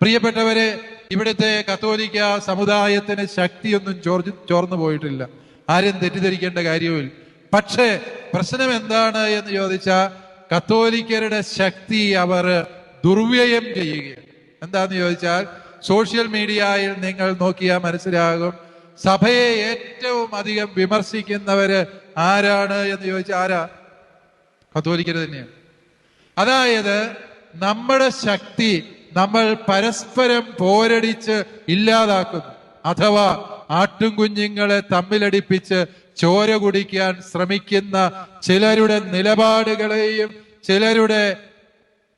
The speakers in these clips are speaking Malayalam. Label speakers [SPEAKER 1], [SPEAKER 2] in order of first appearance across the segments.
[SPEAKER 1] പ്രിയപ്പെട്ടവരെ ഇവിടുത്തെ കത്തോലിക്ക സമുദായത്തിന് ശക്തിയൊന്നും ചോർന്നു ചോർന്നു പോയിട്ടില്ല. ആരും തെറ്റിദ്ധരിക്കേണ്ട കാര്യവുമില്ല. പക്ഷേ പ്രശ്നം എന്താണ് എന്ന് ചോദിച്ചാൽ കത്തോലിക്കരുടെ ശക്തി അവർ ദുർവ്യയം ചെയ്യുകയാണ്. എന്താന്ന് ചോദിച്ചാൽ സോഷ്യൽ മീഡിയയിൽ നിങ്ങൾ നോക്കിയാൽ മനസ്സിലാകും സഭയെ ഏറ്റവും അധികം വിമർശിക്കുന്നവര് ആരാണ് എന്ന് ചോദിച്ചാൽ ആരാ? കത്തോലിക്കര് തന്നെയാണ്. അതായത് നമ്മുടെ ശക്തി നമ്മൾ പരസ്പരം പോരടിച്ച് ഇല്ലാതാക്കുന്നു. അഥവാ ആട്ടുംകുഞ്ഞുങ്ങളെ തമ്മിലടിപ്പിച്ച് ചോര കുടിക്കാൻ ശ്രമിക്കുന്ന ചിലരുടെ നിലപാടുകളെയും ചിലരുടെ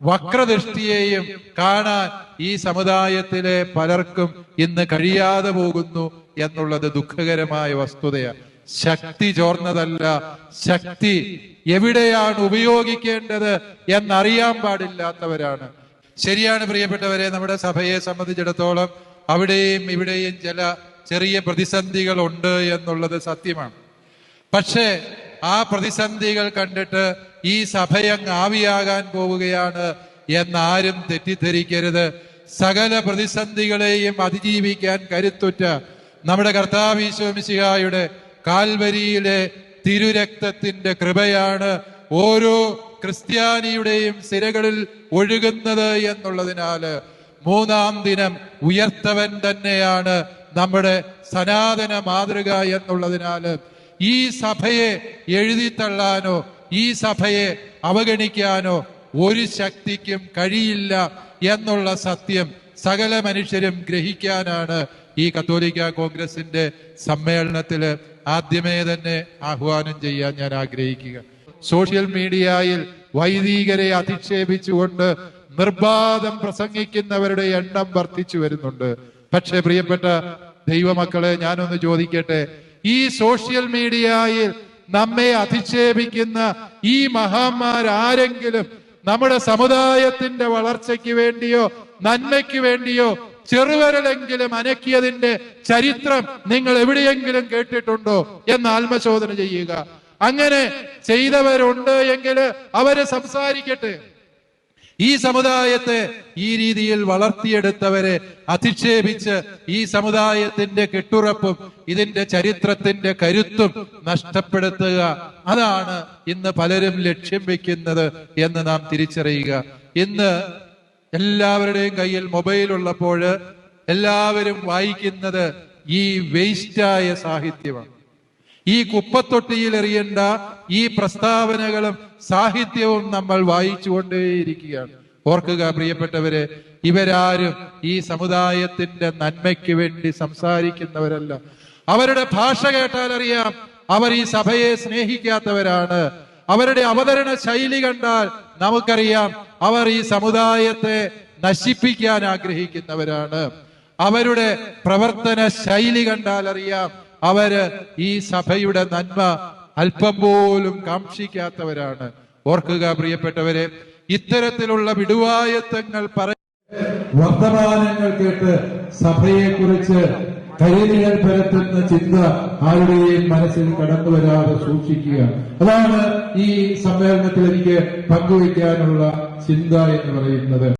[SPEAKER 1] വക്രദൃഷ്ടിയെയും കാണാൻ ഈ സമുദായത്തിലെ പലർക്കും ഇന്ന് കഴിയാതെ പോകുന്നു എന്നുള്ളത് ദുഃഖകരമായ വസ്തുതയാണ്. ശക്തി ചോർന്നതല്ല ശക്തി എവിടെയാണ് ഉപയോഗിക്കേണ്ടത് എന്നറിയാൻ പാടില്ലാത്തവരാണ്. ശരിയാണ് പ്രിയപ്പെട്ടവരെ നമ്മുടെ സഭയെ സംബന്ധിച്ചിടത്തോളം അവിടെയും ഇവിടെയും ചില ചെറിയ പ്രതിസന്ധികൾ ഉണ്ട് എന്നുള്ളത് സത്യമാണ്. പക്ഷേ ആ പ്രതിസന്ധികൾ കണ്ടിട്ട് ഈ സഭയങ്ങ് ആവിയാകാൻ പോവുകയാണ് എന്നാരും തെറ്റിദ്ധരിക്കരുത്. സകല പ്രതിസന്ധികളെയും അതിജീവിക്കാൻ കരുത്തുറ്റ നമ്മുടെ കർത്താവീശ്വമിശിഹായുടെ കാൽവരിയിലെ തിരുരക്തത്തിന്റെ കൃപയാണ് ഓരോ ക്രിസ്ത്യാനിയുടെയും സിരകളിൽ ഒഴുകുന്നത് എന്നുള്ളതിനാല് മൂന്നാം ദിനം ഉയർത്തവൻ തന്നെയാണ് നമ്മുടെ സനാതന മാതൃക എന്നുള്ളതിനാല് ഈ സഭയെ എഴുതിത്തള്ളാനോ ഈ സഭയെ അവഗണിക്കാനോ ഒരു ശക്തിക്കും കഴിയില്ല എന്നുള്ള സത്യം സകല മനുഷ്യരും ഗ്രഹിക്കാനാണ് ഈ കത്തോലിക്ക കോൺഗ്രസിന്റെ സമ്മേളനത്തിൽ ആദ്യമേ തന്നെ ആഹ്വാനം ചെയ്യാൻ ഞാൻ ആഗ്രഹിക്കുക. സോഷ്യൽ മീഡിയയിൽ വൈദികരെ അധിക്ഷേപിച്ചുകൊണ്ട് നിർബാധം പ്രസംഗിക്കുന്നവരുടെ എണ്ണം വർദ്ധിച്ചു വരുന്നുണ്ട്. പക്ഷേ പ്രിയപ്പെട്ട ദൈവമക്കളെ ഞാനൊന്ന് ചോദിക്കട്ടെ ഈ സോഷ്യൽ മീഡിയയിൽ നമ്മെ അധിക്ഷേപിക്കുന്ന ഈ മഹാന്മാരാരെങ്കിലും നമ്മുടെ സമുദായത്തിന്റെ വളർച്ചയ്ക്ക് വേണ്ടിയോ നന്മയ്ക്ക് വേണ്ടിയോ ചെറുവരലെങ്കിലും അനക്കിയതിന്റെ ചരിത്രം നിങ്ങൾ എവിടെയെങ്കിലും കേട്ടിട്ടുണ്ടോ എന്ന് ആത്മശോധന ചെയ്യുക. അങ്ങനെ ചെയ്തവരുണ്ട് എങ്കിൽ അവർ സംസാരിക്കട്ടെ. ഈ സമുദായത്തെ ഈ രീതിയിൽ വളർത്തിയെടുത്തവരെ അധിക്ഷേപിച്ച് ഈ സമുദായത്തിന്റെ കെട്ടുറപ്പും ഇതിന്റെ ചരിത്രത്തിന്റെ കരുത്തും നഷ്ടപ്പെടുത്തുക. അതാണ് ഇന്ന് പലരും ലക്ഷ്യം വെക്കുന്നത് എന്ന് നാം തിരിച്ചറിയുക. ഇന്ന് എല്ലാവരുടെയും കയ്യിൽ മൊബൈൽ ഉള്ളപ്പോൾ എല്ലാവരും വായിക്കുന്നത് ഈ വേസ്റ്റായ സാഹിത്യമാണ്. ഈ കുപ്പത്തൊട്ടിയിൽ എറിയേണ്ട ഈ പ്രസ്താവനകളും സാഹിത്യവും നമ്മൾ വായിച്ചുകൊണ്ടേയിരിക്കുകയാണ്. ഓർക്കുക പ്രിയപ്പെട്ടവരെ ഇവരാരും ഈ സമുദായത്തിന്റെ നന്മയ്ക്ക് വേണ്ടി സംസാരിക്കുന്നവരല്ല. അവരുടെ ഭാഷ കേട്ടാൽ അറിയാം അവർ ഈ സഭയെ സ്നേഹിക്കാത്തവരാണ്. അവരുടെ അവതരണ ശൈലി കണ്ടാൽ നമുക്കറിയാം അവർ ഈ സമുദായത്തെ നശിപ്പിക്കാൻ ആഗ്രഹിക്കുന്നവരാണ്. അവരുടെ പ്രവർത്തന ശൈലി കണ്ടാൽ അറിയാം അവർ ഈ സഭയുടെ നന്മ അല്പം പോലും കാക്ഷിക്കാത്തവരാണ്. ഓർക്കുക പ്രിയപ്പെട്ടവരെ ഇത്തരത്തിലുള്ള വിടുവായത്വങ്ങൾ പറ വർത്തമാനങ്ങൾ കേട്ട് സഭയെ കുറിച്ച് കരിനിഴൽ പരത്തുന്ന ചിന്ത ആരുടെയും മനസ്സിൽ കടന്നു വരാതെ സൂക്ഷിക്കുക. അതാണ് ഈ സമ്മേളനത്തിൽ എനിക്ക് പങ്കുവയ്ക്കാനുള്ള ചിന്ത എന്ന് പറയുന്നത്.